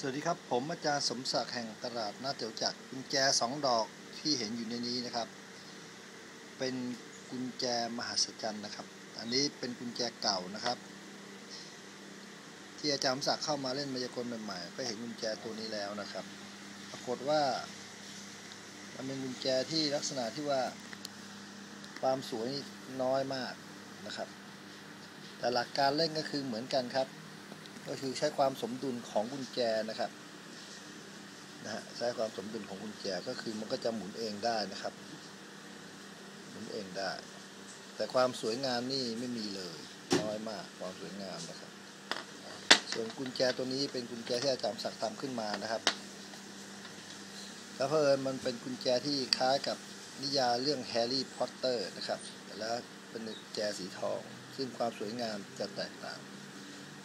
สวัสดีครับ ผมอาจารย์สมศักดิ์แห่งตลาดหน้าเตียวจักรกุญแจสองดอกที่เห็นอยู่ในนี้นะครับ เป็นกุญแจมหัศจรรย์นะครับ อันนี้เป็นกุญแจเก่านะครับ ที่อาจารย์สมศักดิ์เข้ามาเล่นมายากลใหม่ๆก็เห็นกุญแจตัวนี้แล้วนะครับ ปรากฏว่า มันเป็นกุญแจที่ลักษณะที่ว่าความสวยน้อยมากนะครับ แต่หลักการเล่นก็คือเหมือนกันครับ ก็คือใช้ความสมดุลของกุญแจนะครับนะฮะใช้ความสมดุลของกุญแจก็คือมันก็จะหมุนเองได้นะครับ หมุนเองได้ แต่ความสวยงามนี่ไม่มีเลยน้อยมากความสวยงามนะครับ ส่วนกุญแจตัวนี้เป็นกุญแจที่อาจารย์ศักทำขึ้นมานะครับแล้วเพอญมันเป็นกุญแจที่คล้ายกับนิยายเรื่องแฮร์รี่พอตเตอร์นะครับ แล้วเป็นกุญแจสีทอง ซึ่งความสวยงามจะแตกต่าง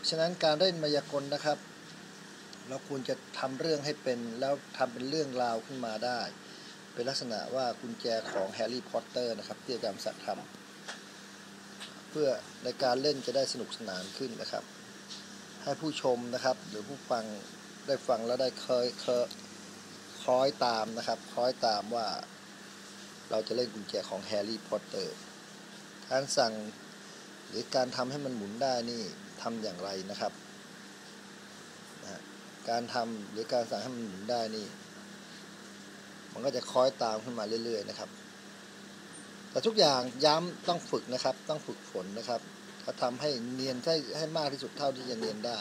ฉะนั้นการเล่นมายากลนะครับ เราควรจะทำเรื่องให้เป็นแล้วทำเป็นเรื่องราวขึ้นมาได้ เป็นลักษณะว่ากุญแจของแฮร์รี่พอตเตอร์นะครับที่อาจารย์ศักดิ์ทำเพื่อในการเล่นจะได้สนุกสนานขึ้นนะครับ ให้ผู้ชมนะครับ หรือผู้ฟังได้ฟังแล้วได้เคยเคยคล้อยตามนะครับคล้อยตามว่าเราจะเล่นกุญแจของแฮร์รี่พอตเตอร์การสั่งหรือการทำให้มันหมุนได้นี่ ทำอย่างไรนะครับนะการทำหรือการสั่งให้มันหมุนได้นี่ มันก็จะคอยตามขึ้นมาเรื่อย ๆ นะครับ แต่ทุกอย่างย้ำต้องฝึกนะครับ ต้องฝึกฝนนะครับถ้าทำให้เนียนให้ให้มากที่สุดเท่าที่จะเนียนได้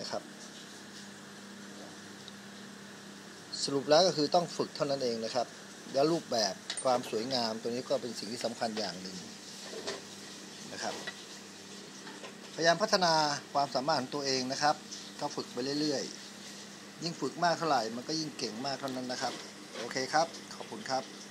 นะครับ สรุปแล้วก็คือต้องฝึกเท่านั้นเองนะครับ แล้วรูปแบบความสวยงามตัวนี้ก็เป็นสิ่งที่สำคัญอย่างหนึ่งนะครับ พยายามพัฒนาความสามารถของตัวเองนะครับก็ฝึกไปเรื่อยๆ ยิ่งฝึกมากเท่าไหร่ มันก็ยิ่งเก่งมากเท่านั้นนะครับ โอเคครับ ขอบคุณครับ